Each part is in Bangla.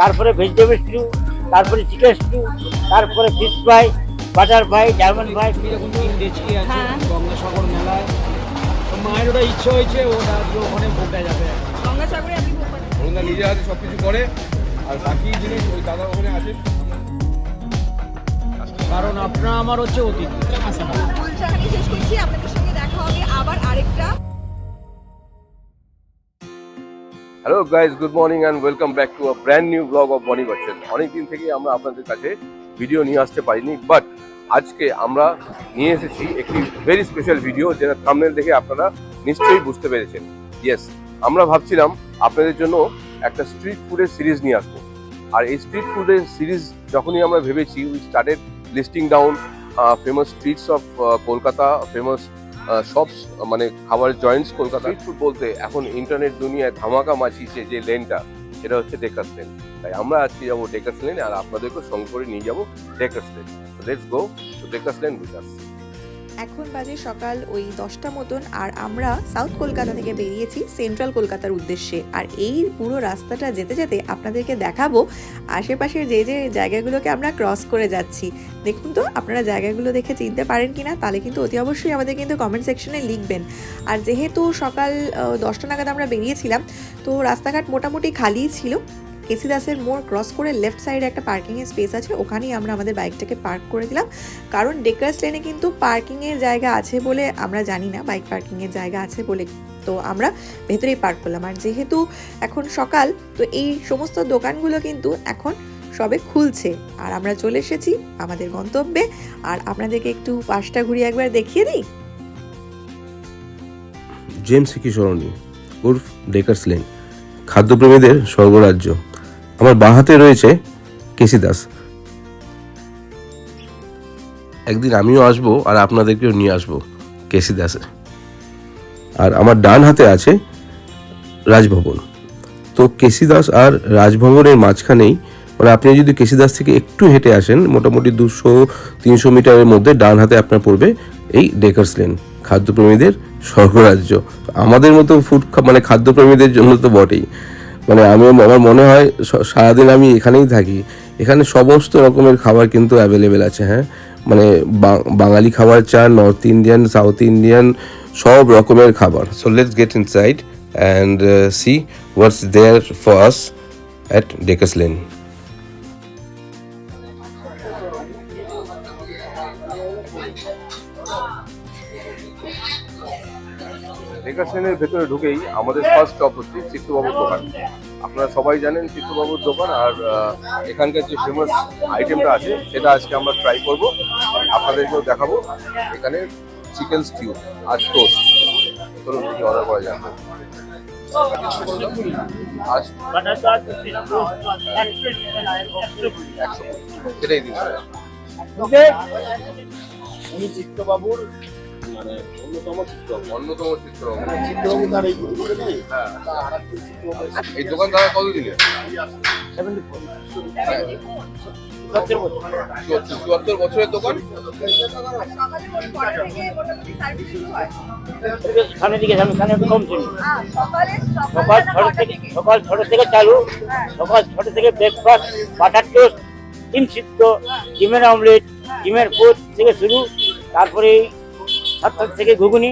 তারপরে ভেজিটেবল স্টু তারপরে চিকেন স্টু তারপরে fish fry butter fry diamond fry এরকম তিন ডেচকি আছে হ্যাঁ। গঙ্গাসাগর মেলায়। তো মায়ের ওটা ইচ্ছে হয়েছে ওটা ওখানে ভোগটা যাবে। গঙ্গাসাগরে আপনি ভোগ করেন নিজে হাতে সব কিছু করে আর বাকি জিনিস ওই দাদা ওখানে আছে। কারণ আপনার আমার হচ্ছে অতীত চাখানি শেষ করছি আপনাদের সঙ্গে দেখা হবে আবার আরেকটা hello guys good morning and welcome back to a brand new blog of Boni Bachchan অনেকদিন থেকে আমরা আপনাদের কাছে ভিডিও নিয়ে আসতে পারিনি বাট আজকে আমরা নিয়ে এসেছি একটি ভেরি স্পেশাল ভিডিও যেটা থামনেল দেখে আপনারা নিশ্চয়ই বুঝতে পেরেছেন। ইয়েস আমরা ভাবছিলাম আপনাদের জন্য একটা স্ট্রিট ফুডের সিরিজ নিয়ে আসব। আর এই স্ট্রিট ফুডের সিরিজ যখনই আমরা ভেবেছি we started listing down famous streets of Kolkata famous shops মানে খাবার জয়েন্টস কলকাতা। ফুড বলতে এখন ইন্টারনেট দুনিয়ায় ধামাকা মাছিছে যে লেনটা, সেটা হচ্ছে ডেকাস লেন তাই আমরা আজকে যাব ডেকাস লেন আর আপনাদেরকে সঙ্গে করে নিয়ে যাব Dacres lane let's go to Dacres lane with এখন বাজে সকাল ওই দশটা মতন, আর আমরা সাউথ কলকাতা থেকে বেরিয়েছি সেন্ট্রাল কলকাতার উদ্দেশ্যে। আর এই পুরো রাস্তাটা যেতে যেতে আপনাদেরকে দেখাবো, আশেপাশের যে যে জায়গাগুলোকে আমরা ক্রস করে যাচ্ছি। দেখুন তো, আপনারা জায়গাগুলো দেখে চিনতে পারেন কিনা, তাহলে কিন্তু অতি অবশ্যই আমাদের কিন্তু কমেন্ট সেকশনে লিখবেন। আর যেহেতু সকাল দশটা নাগাদ আমরা বেরিয়েছিলাম, তো রাস্তাঘাট মোটামুটি খালিই ছিল। কেসি দাসের মোড় ক্রস করে লেফট সাইডে একটা পার্কিংয়ের স্পেস আছে, ওখানেই আমরা আমাদের বাইকটাকে পার্ক করে দিলাম। কারণ ডেকার্স লেনে কিন্তু পার্কিংয়ের জায়গা আছে বলে আমরা জানি না বাইক পার্কিংয়ের জায়গা আছে বলে তো আমরা ভেতরেই পার্ক করলাম। আর যেহেতু এখন সকাল, তো এই সমস্ত দোকানগুলো কিন্তু এখন সবে খুলছে। আর আমরা চলে এসেছি আমাদের গন্তব্যে। আর আপনাদেরকে একটু পাশটা ঘুরিয়ে একবার দেখিয়ে দিই। জেমস সরণি উর্ফ ডেকার্স লেন খাদ্যপ্রেমীদের স্বর্গরাজ্য। আমার বাঁ হাতে রয়েছে কেসি দাস একদিন আমিও আসব আর আপনাদেরকেও নিয়ে আসব কেসি আর আমার ডান হাতে আছে রাজভবন। তো কেসি দাস আর রাজভবনের মাঝখানেই মানে আপনি যদি কেসি দাস থেকে একটু হেঁটে আসেন, মোটামুটি দুশো, তিনশো মিটারের মধ্যে ডান হাতে আপনার পড়বে এই ডেকার্স লেন খাদ্যপ্রেমীদের স্বর্গরাজ্য। আমাদের মতো ফুড মানে খাদ্যপ্রেমীদের জন্য তো বটেই। মানে আমি, আমার মনে হয় সারাদিন আমি এখানেই থাকি। এখানে সমস্ত রকমের খাবার কিন্তু অ্যাভেলেবেল আছে হ্যাঁ? মানে বাঙালি খাবার চান নর্থ ইন্ডিয়ান সাউথ ইন্ডিয়ান সব রকমের খাবার। So let's get inside and see what's there for us at Dacres Dacres ভেতরে ঢুকেই আমাদের ফার্স্ট স্টপ হচ্ছে চিত্তবাবুর দোকান। আপনারা সবাই জানেন চিত্তবাবুর দোকান আর এখানকার যে ফেমাস আইটেমটা আছে সেটা আজকে আমরা ট্রাই করব। আপনাদেরকেও দেখাবো এখানে চিকেন স্টিউ আর টোস্ট চলুন দেখি অর্ডার করা একশো সেটাই দিন উনি চিত্তবাবুর মানে অন্যতম অন্যতম তার এই নেই? হ্যাঁ। এই দোকান কত দিলে চুয়াত্তর বছরের দোকান সামনের দিকে সামনে সামনে একটু কম ছিল সকাল ছটা থেকে থেকে সকাল ছটা থেকে চালু সকাল ছটা থেকে ব্রেকফাস্ট বাটার টোস্ট ডিম সিদ্ধ ডিমের অমলেট ডিমের পোচ থেকে শুরু তারপরে সাতটা থেকে ঘুগনি,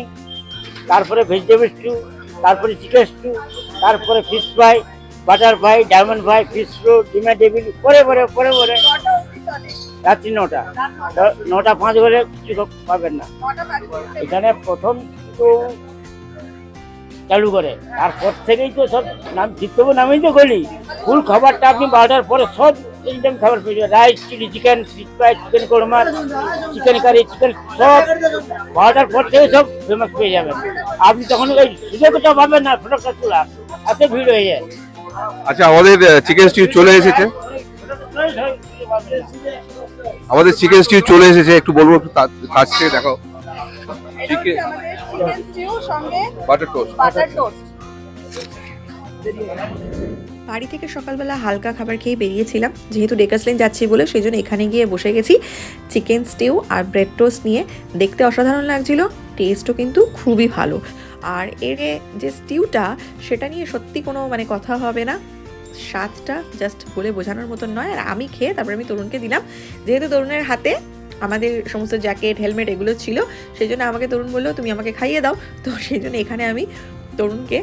তারপরে ভেজিটেবল স্টু তারপরে চিকেন স্টু তারপরে fish fry butter fry diamond fry fish roll ডিমের টেবিল পরে পরে পরে পরে। রাত্রি নটা। নটা পাঁচ বলে কিছু পাবেন না। এখানে প্রথম তো চালু করে। তারপর থেকেই তো সব নাম চিত্তব নামেই তো গলি। ফুল খাবারটা আপনি বারোটার পরে সব একদম খাবার পেয়ে যাবেন rice chilli chicken fish fry chicken korma chicken curry chicken সব বারোটার পর থেকে সব ফেমাস পেয়ে যাবেন আপনি তখন ওই সুযোগটা পাবেন না ফটোটা তোলা এত ভিড় হয়ে যায়। আচ্ছা আমাদের চিকেন স্টিউ চলে এসেছে। আমাদের চিকেন স্টিউ চলে এসেছে একটু বলব একটু কাছ থেকে দেখো। চিকেন চিকেন স্টিউ সঙ্গে বাটার টোস্ট বাটার টোস্ট বাড়ি থেকে সকালবেলা হালকা খাবার খেয়ে বেরিয়েছিলাম। যেহেতু ডেকাসলেন যাচ্ছি বলে সেই জন্য এখানে গিয়ে বসে গেছি। চিকেন স্টিউ আর ব্রেড টোস্ট নিয়ে। দেখতে অসাধারণ লাগছিল টেস্টও কিন্তু খুবই ভালো। আর এর যে স্টিউটা সেটা নিয়ে সত্যি কোনো মানে কথা হবে না। স্বাদটা জাস্ট বলে বোঝানোর মতন নয়। আর আমি খেয়ে তারপরে আমি তরুণকে দিলাম। যেহেতু তরুণের হাতে আমাদের সমস্ত জ্যাকেট হেলমেট এগুলো ছিল সেই জন্য আমাকে তরুণ বলল, তুমি আমাকে খাইয়ে দাও। তো সেই জন্য এখানে আমি তরুণকে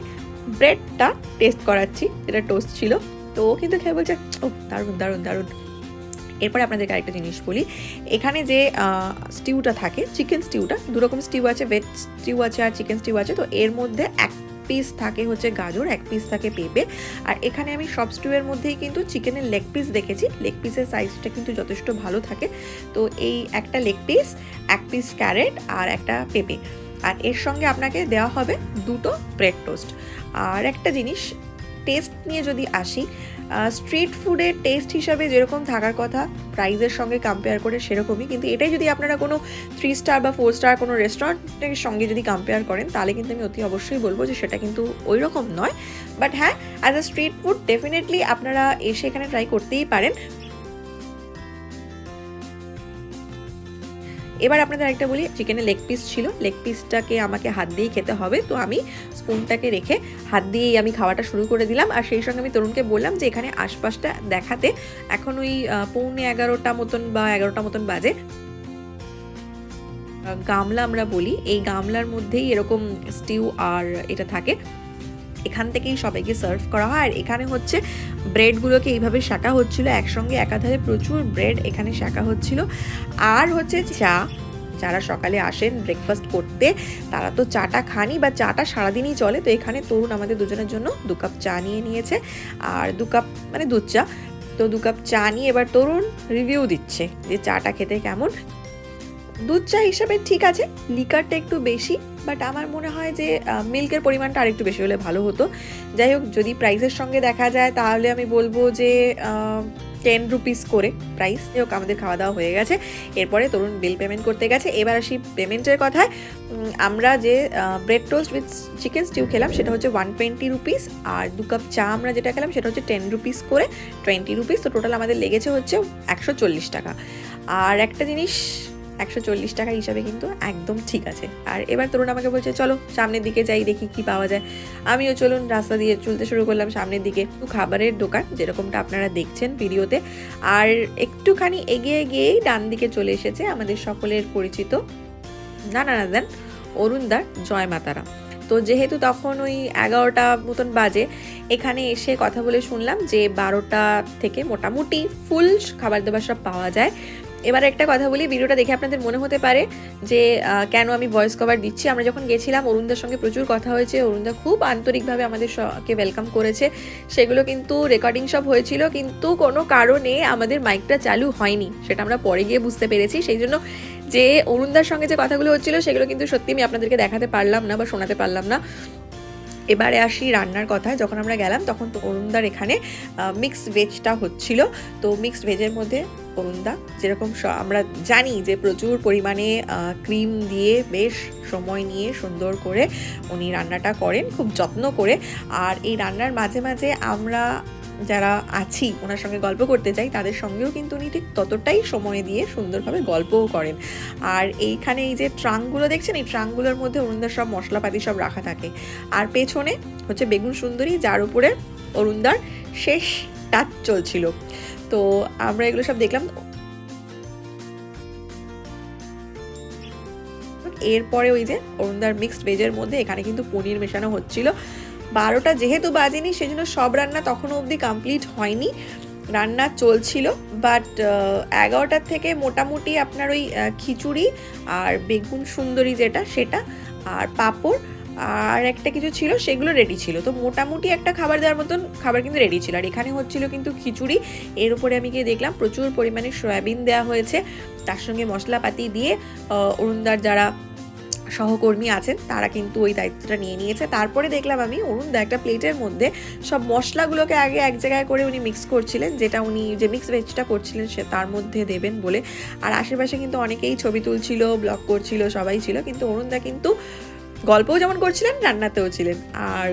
ব্রেডটা টেস্ট করাচ্ছি, যেটা টোস্ট ছিল। তো ও কিন্তু খেয়ে বলছে ও দারুণ দারুণ দারুণ। এরপরে আপনাদেরকে আরেকটা জিনিস বলি। এখানে যে স্টিউটা থাকে চিকেন স্টিউটা দুরকম স্টিউ আছে ভেজ স্টিউ আছে আর চিকেন স্টিউ আছে। তো এর মধ্যে এক পিস থাকে হচ্ছে গাজর, এক পিস থাকে পেঁপে। আর এখানে আমি সব স্টিউয়ের মধ্যেই কিন্তু চিকেনের লেগ পিস দেখেছি। লেগ পিসের সাইজটা কিন্তু যথেষ্ট ভালো থাকে। তো এই একটা লেগ পিস এক পিস ক্যারেট আর একটা পেঁপে। আর এর সঙ্গে আপনাকে দেওয়া হবে দুটো ব্রেড টোস্ট আর একটা জিনিস টেস্ট নিয়ে যদি আসি স্ট্রিট ফুডের টেস্ট হিসাবে যেরকম থাকার কথা প্রাইজের সঙ্গে কম্পেয়ার করে সেরকমই, কিন্তু এটাই যদি আপনারা কোনো থ্রি স্টার বা ফোর স্টার কোনো রেস্টুরেন্টের সঙ্গে যদি কম্পেয়ার করেন, তাহলে কিন্তু আমি অতি অবশ্যই বলব যে সেটা কিন্তু ওই রকম নয়। বাট হ্যাঁ as a street food definitely আপনারা এসে এখানে ট্রাই করতেই পারেন। এবার আপনাদের আরেকটা বলি চিকেনের লেগ পিস ছিল। লেগ পিসটাকে আমাকে হাত দিয়েই খেতে হবে। তো আমি স্পুনটাকে রেখে হাত দিয়েই আমি খাওয়াটা শুরু করে দিলাম। আর সেই সঙ্গে আমি তরুণকে বললাম যে, এখানে আশপাশটা দেখাতে। এখন ওই পৌনে এগারোটা মতন বা এগারোটা মতন বাজে। গামলা আমরা বলি। এই গামলার মধ্যেই এরকম স্টিউ আর এটা থাকে। এখান থেকেই সবাইকে সার্ভ করা হয়। আর এখানে হচ্ছে ব্রেডগুলোকে এইভাবে শাঁকা হচ্ছিল, একসঙ্গে একাধারে প্রচুর ব্রেড এখানে শাঁকা হচ্ছিল। আর হচ্ছে চা, যারা সকালে আসেন ব্রেকফাস্ট করতে, তারা তো চাটা খানি বা চাটা সারাদিনই চলে। তো এখানে তরুণ আমাদের দুজনের জন্য দু কাপ চা নিয়ে নিয়েছে। আর দু কাপ মানে দুধ চা। তো দু কাপ চা নিয়ে এবার তরুণ রিভিউ দিচ্ছে যে চাটা খেতে কেমন। দুধ চা হিসাবে ঠিক আছে লিকারটা একটু বেশি। বাট আমার মনে হয় যে মিল্কের পরিমাণটা আরেকটু বেশি হলে ভালো হতো। যাই হোক, যদি প্রাইসের সঙ্গে দেখা যায়, তাহলে আমি বলব যে টেন রুপিস করে প্রাইস যাই হোক, আমাদের খাওয়া দাওয়া হয়ে গেছে। এরপরে তরুণ বিল পেমেন্ট করতে গেছে। এবার আসি পেমেন্টের কথায়। আমরা যে bread toast with chicken stew খেলাম, সেটা হচ্ছে ওয়ান টোয়েন্টি রুপিস আর দু কাপ চা আমরা যেটা খেলাম, সেটা হচ্ছে টেন রুপিস করে টোয়েন্টি রুপিস তো টোটাল আমাদের লেগেছে হচ্ছে একশো চল্লিশ টাকা। আর একটা জিনিস একশো চল্লিশ টাকা হিসাবে কিন্তু একদম ঠিক আছে। আর এবার তরুণ আমাকে বলছে, চলো সামনের দিকে যাই, দেখি কি পাওয়া যায়। আমিও চলুন রাস্তা দিয়ে চলতে শুরু করলাম সামনের দিকে। একটু খাবারের দোকান, যেরকমটা আপনারা দেখছেন ভিডিওতে। আর একটুখানি এগিয়ে গিয়েই ডান দিকে চলে এসেছে আমাদের সকলের পরিচিত না না না দেন অরুণদার, জয় মাতারা। তো যেহেতু তখন ওই এগারোটা মতন বাজে, এখানে এসে কথা বলে শুনলাম যে বারোটা থেকে মোটামুটি ফুল খাবার দাবার সব পাওয়া যায়। এবার একটা কথা বলি, ভিডিওটা দেখে আপনাদের মনে হতে পারে যে কেন আমি ভয়েস কভার দিচ্ছি। আমরা যখন গেছিলাম, অরুণদার সঙ্গে প্রচুর কথা হয়েছে। অরুণদা খুব আন্তরিকভাবে আমাদের কে ওয়েলকাম করেছে। সেগুলো কিন্তু রেকর্ডিং সব হয়েছিল, কিন্তু কোনো কারণে আমাদের মাইকটা চালু হয়নি। সেটা আমরা পরে গিয়ে বুঝতে পেরেছি। সেই জন্য যে অরুণদার সঙ্গে যে কথাগুলো হচ্ছিল, সেগুলো কিন্তু সত্যি আমি আপনাদেরকে দেখাতে পারলাম না বা শোনাতে পারলাম না। এবারে আসি রান্নার কথায়। যখন আমরা গেলাম, তখন তো অরুণদার এখানে মিক্স ভেজটা হচ্ছিল। তো মিক্স ভেজের মধ্যে অরুণদা, যেরকম আমরা জানি যে প্রচুর পরিমাণে ক্রিম দিয়ে বেশ সময় নিয়ে সুন্দর করে উনি রান্নাটা করেন, খুব যত্ন করে। আর এই রান্নার মাঝে মাঝে আমরা যারা আছি, ওনার সঙ্গে গল্প করতে যাই, তাদের সঙ্গেও কিন্তু উনি ঠিক ততটাই সময় দিয়ে সুন্দরভাবে গল্পও করেন। আর এইখানে এই যে ট্রাঙ্কগুলো দেখছেন, এই ট্রাঙ্কগুলোর মধ্যে অরুণদার সব মশলাপাতি সব রাখা থাকে। আর পেছনে হচ্ছে বেগুন সুন্দরী, যার উপরে অরুণদার শেষ টাচ চলছিল। তো আমরা এগুলো সব দেখলাম। এরপরে ওই যে অরুণদার মিক্সড ভেজের মধ্যে এখানে কিন্তু পনির মেশানো হচ্ছিল। বারোটা যেহেতু বাজেনি, সেজন্য সব রান্না তখনও অবধি কমপ্লিট হয়নি। রান্না চলছিল বাট এগারোটার থেকে মোটামুটি আপনার ওই খিচুড়ি আর বেগুন সুন্দরী যেটা, সেটা আর পাঁপড় আর একটা কিছু ছিল, সেগুলো রেডি ছিল। তো মোটামুটি একটা খাবার দেওয়ার মতন খাবার কিন্তু রেডি ছিল। আর এখানে হচ্ছিল কিন্তু খিচুড়ি। এর উপরে আমি গিয়ে দেখলাম, প্রচুর পরিমাণে সয়াবিন দেওয়া হয়েছে। তার সঙ্গে মশলাপাতি দিয়ে অরুণদার যারা সহকর্মী আছেন, তারা কিন্তু ওই দায়িত্বটা নিয়ে নিয়েছে। তারপরে দেখলাম আমি অরুণদা একটা প্লেটের মধ্যে সব মশলাগুলোকে আগে এক জায়গায় করে উনি মিক্স করছিলেন, যেটা উনি যে মিক্স ভেজটা করছিলেন সে তার মধ্যে দেবেন বলে। আর আশেপাশে কিন্তু অনেকেই ছবি তুলছিল ব্লগ করছিল, সবাই ছিল, কিন্তু অরুণদা কিন্তু গল্পও যেমন করছিলেন, রান্নাতেও ছিলেন। আর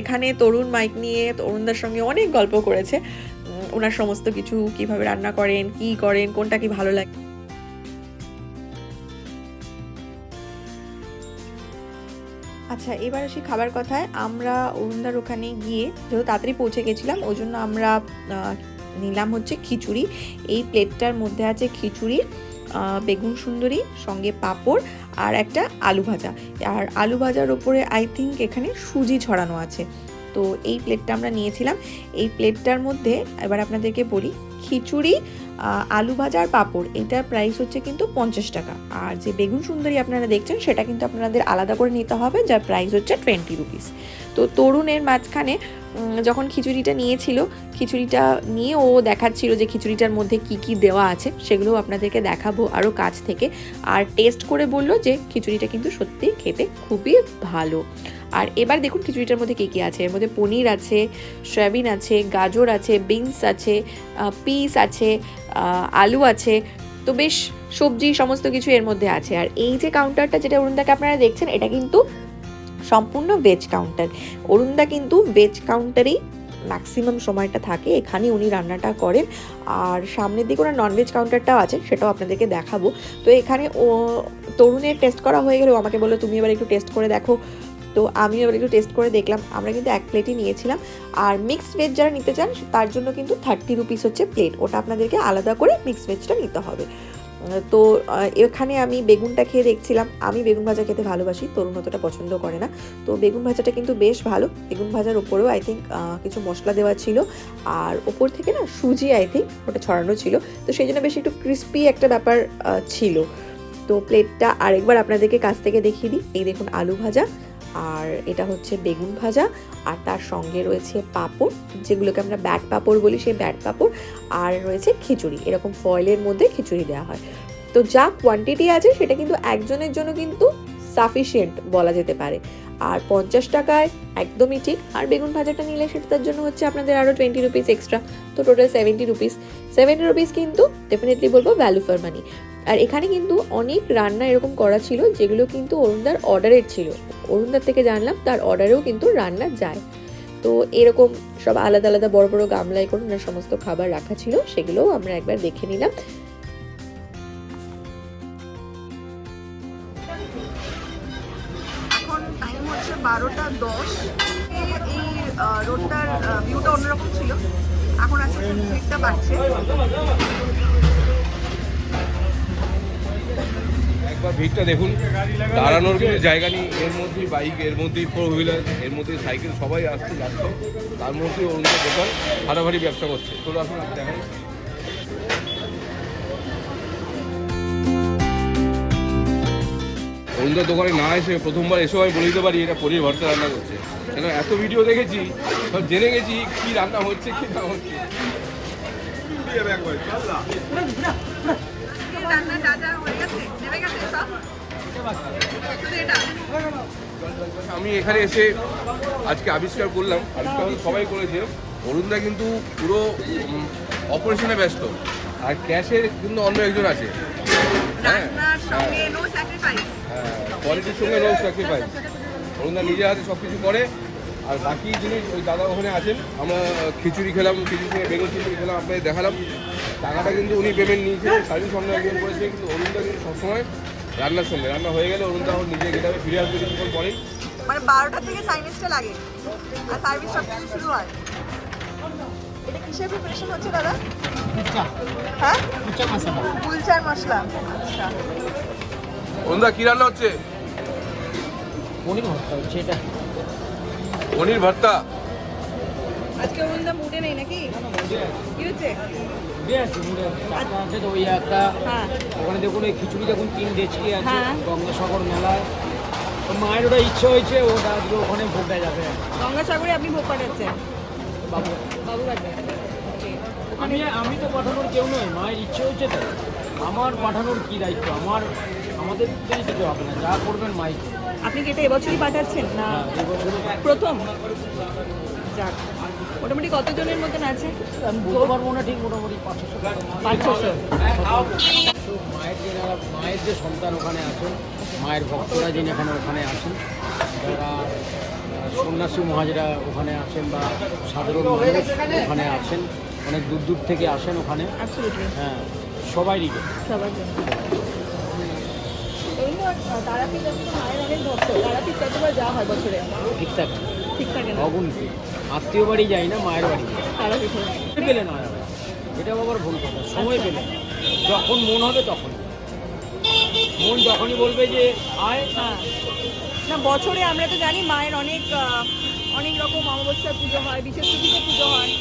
এখানে তরুণ মাইক নিয়ে অরুণদার সঙ্গে অনেক গল্প করেছে। ওনার সমস্ত কিছু, কীভাবে রান্না করেন, কি করেন, কোনটা কি ভালো লাগে। আচ্ছা এবার আসি খাবার কথায়। আমরা অরুণদার ওখানে গিয়ে যেহেতু তাড়াতাড়ি পৌঁছে গেছিলাম, ওই জন্য আমরা নিলাম হচ্ছে খিচুড়ি। এই প্লেটটার মধ্যে আছে খিচুড়ি বেগুন সুন্দরী, সঙ্গে পাঁপড় আর একটা আলু ভাজা। আর আলু ভাজার ওপরে আই থিঙ্ক এখানে সুজি ছড়ানো আছে। তো এই প্লেটটা আমরা নিয়েছিলাম। এই প্লেটটার মধ্যে এবার আপনাদেরকে বলি, খিচুড়ি আলু ভাজা আর পাঁপড়। এটার প্রাইস হচ্ছে কিন্তু পঞ্চাশ টাকা। আর যে বেগুন সুন্দরী আপনারা দেখছেন, সেটা কিন্তু আপনাদের আলাদা করে নিতে হবে, যার প্রাইস হচ্ছে টোয়েন্টি রুপিস তো তরুণের মাঝখানে যখন খিচুড়িটা নিয়েছিল, খিচুড়িটা নিয়ে ও দেখাচ্ছিল যে খিচুড়িটার মধ্যে কি কি দেওয়া আছে সেগুলো আপনাদেরকে দেখাবো আরও কাছ থেকে। আর টেস্ট করে বলল যে খিচুড়িটা কিন্তু সত্যি খেতে খুবই ভালো। আর এবার দেখুন খিচুড়িটার মধ্যে কী কী আছে? এর মধ্যে পনির আছে, সয়াবিন আছে, গাজর আছে, বিনস আছে পিস আছে আলু আছে। তো বেশ সবজি সমস্ত কিছু এর মধ্যে আছে। আর এই যে কাউন্টারটা যেটা অরুণদাকে আপনারা দেখছেন, এটা কিন্তু সম্পূর্ণ ভেজ কাউন্টার অরুণদা কিন্তু ভেজ কাউন্টারেই ম্যাক্সিমাম সময়টা থাকে, এখানে উনি রান্নাটা করেন। আর সামনের দিকে ওনার ননভেজ কাউন্টারটাও আছে, সেটাও আপনাদেরকে দেখাবো। তো এখানে ও, তরুণের টেস্ট করা হয়ে গেলেও আমাকে বলল, তুমি এবার একটু টেস্ট করে দেখো তো আমি এবার একটু টেস্ট করে দেখলাম। আমরা কিন্তু এক প্লেটই নিয়েছিলাম। আর মিক্সড ভেজ যারা নিতে চান, তার জন্য কিন্তু থার্টি রুপিস হচ্ছে প্লেট ওটা আপনাদেরকে আলাদা করে মিক্সড ভেজটা নিতে হবে। তো এখানে আমি বেগুনটা খেয়ে দেখছিলাম। আমি বেগুন ভাজা খেতে ভালোবাসি, তরুণ অতটা পছন্দ করে না। তো বেগুন ভাজাটা কিন্তু বেশ ভালো। বেগুন ভাজার ওপরেও আই থিঙ্ক কিছু মশলা দেওয়া ছিল। আর ওপর থেকে না সুজি আই থিঙ্ক ওটা ছড়ানো ছিল। তো সেই জন্য বেশ একটু ক্রিস্পি একটা ব্যাপার ছিল। তো প্লেটটা আরেকবার আপনাদেরকে কাছ থেকে দেখিয়ে দিই। এই দেখুন আলু ভাজা। আর এটা হচ্ছে বেগুন ভাজা, আর তার সঙ্গে রয়েছে পাঁপড়, যেগুলোকে আমরা ব্যাট পাঁপড় বলি, সেই ব্যাট পাঁপড়, আর রয়েছে খিচুড়ি, এরকম ফয়েলের মধ্যে খিচুড়ি দেওয়া হয়। তো যা কোয়ান্টিটি আছে, সেটা কিন্তু একজনের জন্য কিন্তু সাফিসিয়েন্ট বলা যেতে পারে। আর পঞ্চাশ টাকায় একদমই ঠিক, আর বেগুন ভাজাটা নিলে সেটা তার জন্য হচ্ছে আপনাদের আরও টোয়েন্টি রুপিস এক্সট্রা তো total seventy rupees seventy rupees কিন্তু ডেফিনেটলি বলব ভ্যালু ফর মানি আর এখানে কিন্তু অনেক রান্না এরকম করা ছিল, যেগুলো কিন্তু অরুণদার অর্ডারের ছিল। অরুণদার থেকে জানলাম তার অর্ডারেও কিন্তু রান্না যায়। তো এরকম সব আলাদা আলাদা বড় বড় গামলায় করে ওনার সমস্ত খাবার রাখা ছিল, সেগুলোও আমরা একবার দেখে নিলাম। বারোটা দশ। এই রোডটার ভিউটা অন্যরকম ছিল। এখন আছে ভিড়টা বাড়ছে একবার ভিড়টা দেখুন। দাঁড়ানোর কিন্তু জায়গা নেই। এর মধ্যেই বাইক এর মধ্যেই ফোর হুইলার এর মধ্যেই সাইকেল সবাই আসছে যাচ্ছে। তার মধ্যে অন্য দোকান হারাভারি ব্যবসা করছে। চলো আসুন দেখেন অরুণদার দোকানে না এসে প্রথমবার এসেও আমি বলে দিতে পারি এটা পনির ভর্তা রান্না করছে। কেন এত ভিডিও দেখেছি সব জেনে গেছি কি রান্না হচ্ছে কি না হচ্ছে। রান্না যা আমি এখানে এসে আজকে আবিষ্কার করলাম আবিষ্কার সবাই করেছে। অরুণদা কিন্তু পুরো অপারেশনে ব্যস্ত। আর ক্যাশের কিন্তু অন্য একজন আছে। হ্যাঁ। রান্নার সঙ্গে কোয়ালিটির সঙ্গে নো স্যাক্রিফাইস অরুণদা নিজের হাতে সব কিছু করে আর বাকি জিনিস ওই দাদা ওখানে আছেন আমরা খিচুড়ি খেলাম খিচুড়ি সঙ্গে বেগুন খিচুড়ি খেলাম আপনাদের দেখালাম। টাকাটা কিন্তু উনি পেমেন্ট নিয়েছিলেন সার্ভিস অন্য একজন করেছে কিন্তু অরুণদা কিন্তু সবসময় রান্নার সঙ্গে। রান্না হয়ে গেলে অরুণদা আমার নিজে গেটাবে ফিরে আসবে কিছুক্ষণ পরেই মানে বারোটা থেকে সাইনেজটা লাগে আর সার্ভিস সব কিছু শুরু হয়। এটা কিসের প্রিপারেশন হচ্ছে দাদা? হ্যাঁ? কুলচার মশলা। আচ্ছা। অরুণদা কি রান্না হচ্ছে? পনির ভর্তা হচ্ছে এটা। পনির ভর্তা? আজকে অরুণদা মুডে নেই নাকি? কি হচ্ছে? আছে আছে। চারটা আছে তো ওই একটা হ্যাঁ। ওখানে দেখুন এই খিচুড়ি দেখুন তিন ডেচকি আছে হ্যাঁ। গঙ্গাসাগর মেলায়। তো মায়ের ওটা ইচ্ছে হয়েছে আজকে ওখানে ভোগটা যাবে। গঙ্গাসাগরে আপনি ভোগ পাঠাচ্ছেন? বাবু। বাবু আমি আমি তো পাঠানোর কেউ নয় মায়ের ইচ্ছে হচ্ছে তো। আমার পাঠানোর কি দায়িত্ব? আমার আমাদের থেকে কিছু হবে না যা করবেন মাই আপনি কি এটা এবছরই পাঠাচ্ছেন? না। হ্যাঁ প্রথম? যাক। মোটামুটি কতজনের মতন আছে? আমি বলতে পারব না ঠিক মোটামুটি পাঁচশো পাঁচ ছশো তো মায়ের যে মায়ের যে সন্তান ওখানে আছেন মায়ের ভক্তরা যিনি এখানে ওখানে আছেন যারা সন্ন্যাসী মহাজরা ওখানে আছেন বা সাধারণ মানুষ ওখানে আছেন অনেক দূর দূর থেকে আসেন ওখানে। হ্যাঁ জন্য। তরুণ তারাপীঠ মায়ের অনেক ভক্ত। তারাপীঠ কতবার যাওয়া হয় বছরে? ঠিকঠাক। ঠিক থাকে না অগুন আত্মীয় বাড়ি যাই না মায়ের বাড়ি সময় পেলে না এটা আবার ভুল কথা। সময় পেলে। যখন মন হবে তখন। মন যখনই বলবে যে আয়। হ্যাঁ। না বছরে আমরা তো জানি মায়ের অনেক অনেক রকম অমাবস্যার পুজো হয় বিশেষ তিথিতে পুজো হয়।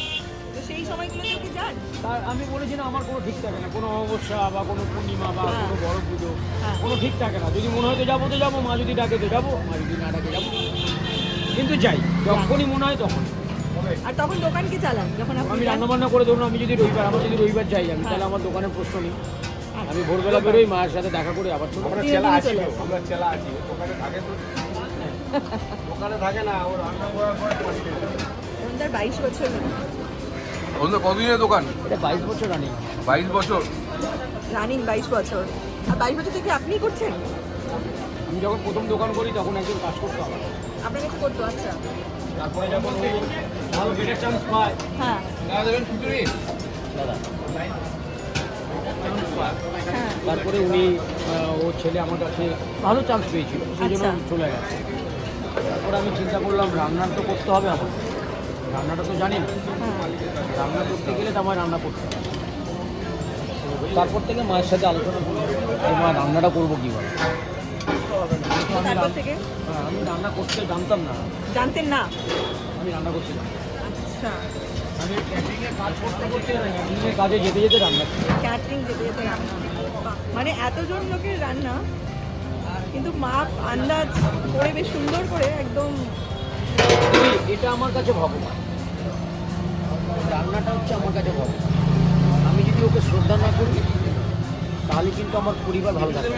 তো সেই সময়গুলোতে কি যান তার আমি বলেছি না আমার কোনো ঠিক থাকে না। কোনো অমাবস্যা বা কোনো পূর্ণিমা বা হ্যাঁ। কোনো বড় পুজো। হ্যাঁ। কোনো ঠিক থাকে না। যদি মনে হয় তো যাব তো যাব মা যদি ডাকে তো যাব মা যদি না ডাকে যাব। কিন্তু যাই যখনই মনে হয় তখন। আর তখন দোকান কি চালান? যখন আমি? রান্না বান্না করে ধরুন আমি যদি রবিবার আমার যদি রবিবার যাই আমি তাহলে আমার দোকানের প্রশ্ন নেই। আমি ভোরবেলা বেরোই মায়ের সাথে দেখা করে আবার চলে দিনে চলে আমরা চেলা আছি ওখানে থাকে তো। ওখানে থাকে না ও রান্না করার পর। ওনার বাইশ বছর বন্ধু কতদিনের দোকান? এটা বাইশ বছর রানি। বাইশ বছর? রানিং বাইশ বছর। আর বাইশ বছর থেকে আপনি করছেন? আমি যখন প্রথম দোকান করি তখন একজন কাজ করতো আমার আপনার কাছে করতো আচ্ছা। হ্যাঁ। দাদা হ্যাঁ। তারপরে উনি ও ছেলে আমার কাছে ভালো চান্স পেয়েছিল সেই জন্য আচ্ছা। চলে গেছে। তারপরে আমি চিন্তা করলাম রান্নার তো করতে হবে আমার। রান্নাটা তো জানি না। হ্যাঁ। রান্না করতে গেলে তো আমার রান্না করতে হবে। তারপর থেকে মায়ের সাথে আলোচনা করি যে মা রান্নাটা করব কীভাবে? তারপর থেকে? হ্যাঁ, আমি রান্না করতে জানতাম না। জানতেন না? আমি রান্না করতে আচ্ছা। আমি ক্যাটারিংয়ের কাজ করতে করতে ক্যাটারিংয়ের কাজে যেতে যেতে রান্না ক্যাটারিং যেতে যেতে রান্না মানে এতজন লোকের রান্না কিন্তু মাপ আন্দাজ করে বেশ সুন্দর করে একদম এটা আমার কাছে ভগবান রান্নাটা হচ্ছে আমার কাছে ভগবান আমি যদি ওকে শ্রদ্ধা না করি তাহলে কিন্তু আমার পরিবার ভালো থাকবে।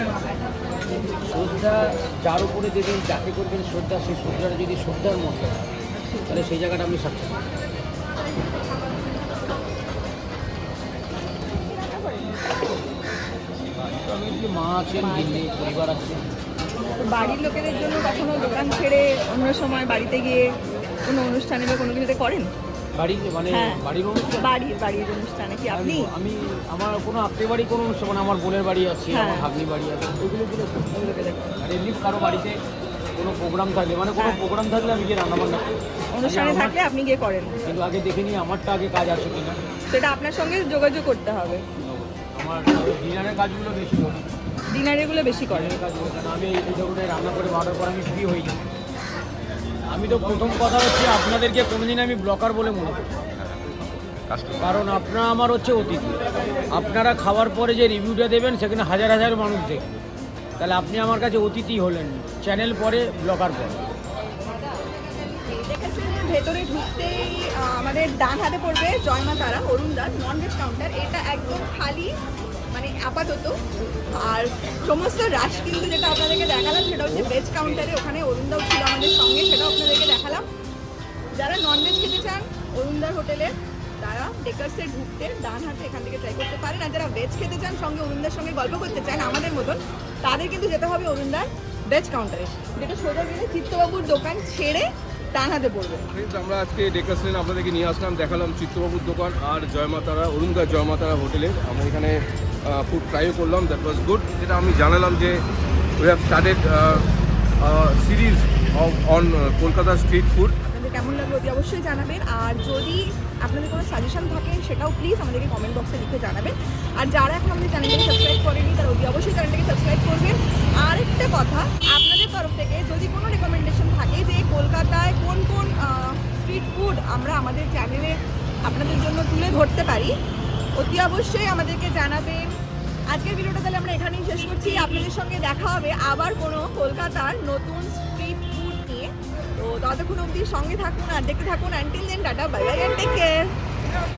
শ্রদ্ধা যার উপরে দেবেন যাকে করবেন শ্রদ্ধা সেই শ্রদ্ধাটা যদি শ্রদ্ধার হয়, তাহলে সেই জায়গাটা আমি সাকসেস মা আছেন দিল্লি পরিবার বাড়ির লোকেদের জন্য কখনো দোকান ছেড়ে অন্য সময় বাড়িতে গিয়ে কোনো অনুষ্ঠানে বা কোনো কিছুতে করেন? বাড়ি মানে হ্যাঁ। বাড়ির অনুষ্ঠান? বাড়ির বাড়ির অনুষ্ঠানে কি আপনি? আমি- আমি আমার কোনো আত্মীয় বাড়ি কোনো অনুষ্ঠান মানে আমার বোনের বাড়ি আছে হ্যাঁ। আমার ভাগ্নি বাড়ি আছে ওইগুলো গুলো আর এমনি কারও বাড়িতে কোনো প্রোগ্রাম থাকলে মানে কোনো হ্যাঁ। প্রোগ্রাম থাকলে আমি গিয়ে রান্না বান্না করি। অনুষ্ঠানে থাকলে আপনি গিয়ে করেন। কিন্তু আগে দেখে নিই আমারটা আগে কাজ আছে কিনা। সেটা আপনার সঙ্গে যোগাযোগ করতে হবে। আমার ডিনারের কাজগুলো বেশি করি। ডিনারেগুলো বেশি করেন। কাজগুলো কারণ আমি এই ধরনের রান্না করে বারোটার পর আমি ফ্রি হয়ে যাই। আমি তো প্রথম কথা হচ্ছে আপনাদেরকে কোনোদিন আমি ব্লকার বলে মনে করি। কারণ আপনারা আমার হচ্ছে অতিথি। আপনারা খাওয়ার পরে যে রিভিউটা দেবেন সেখানে হাজার হাজার মানুষ দেখবে। তাহলে আপনি আমার কাছে অতিথি হলেন চ্যানেল পরে ব্লকার পরে। ভেতরে ঢুকতেই আমাদের ডান হাতে পড়বে জয়মা তারা অরুণদার নন ভেজ কাউন্টার এটা একদম খালি আপাতত। আর সমস্ত রাশ কিন্তু যেটা আপনাদেরকে দেখালাম, সেটা হচ্ছে ভেজ কাউন্টারে ওখানে অরুণদাও ছিল আমাদের সঙ্গে, সেটাও আপনাদেরকে দেখালাম। যারা নন ভেজ খেতে চান, অরুণদার হোটেলে তারা ডেকার্সে ঢুকতে ডান হাতে এখান থেকে ট্রাই করতে পারেন। আর যারা ভেজ খেতে চান, সঙ্গে অরুণদার সঙ্গে গল্প করতে চান, আমাদের মতন, তাদের কিন্তু যেতে হবে অরুণদার ভেজ কাউন্টারে যেটা সোজা গেলে চিত্তবাবুর দোকান ছেড়ে ডান হাতে পড়বে। আমরা আজকে ডেকাসলেন আপনাদেরকে নিয়ে আসলাম, দেখালাম চিত্রবাবুর দোকান আর জয়মাতারা, অরুণদার জয়মাতারা হোটেলে। আমরা এখানে ফুড ট্রাইও করলাম দ্যাট ওয়াজ গুড যেটা আমি জানালাম যে we have started series on Kolkata street food কেমন লাগল অতি অবশ্যই জানাবেন। আর যদি আপনাদের কোনো সাজেশন থাকে, সেটাও প্লিজ আমাদেরকে কমেন্ট বক্সে লিখে জানাবেন। আর যারা এখন আমাদের চ্যানেলটাকে সাবস্ক্রাইব করেনি, তারা অতি অবশ্যই চ্যানেলটাকে সাবস্ক্রাইব করবেন। আর একটা কথা, আপনাদের তরফ থেকে যদি কোনো রেকমেন্ডেশন থাকে যে কলকাতায় কোন কোন স্ট্রিট ফুড আমরা আমাদের চ্যানেলে আপনাদের জন্য তুলে ধরতে পারি অতি অবশ্যই আমাদেরকে জানাবেন। আজকের ভিডিওটা তাহলে আমরা এখানেই শেষ করছি। আপনাদের সঙ্গে দেখা হবে আবার কোনো কলকাতার নতুন স্ট্রিট ফুড নিয়ে। তো ততক্ষণ অবধি সঙ্গে থাকুন আর দেখতে থাকুন। Until then tata bye bye take care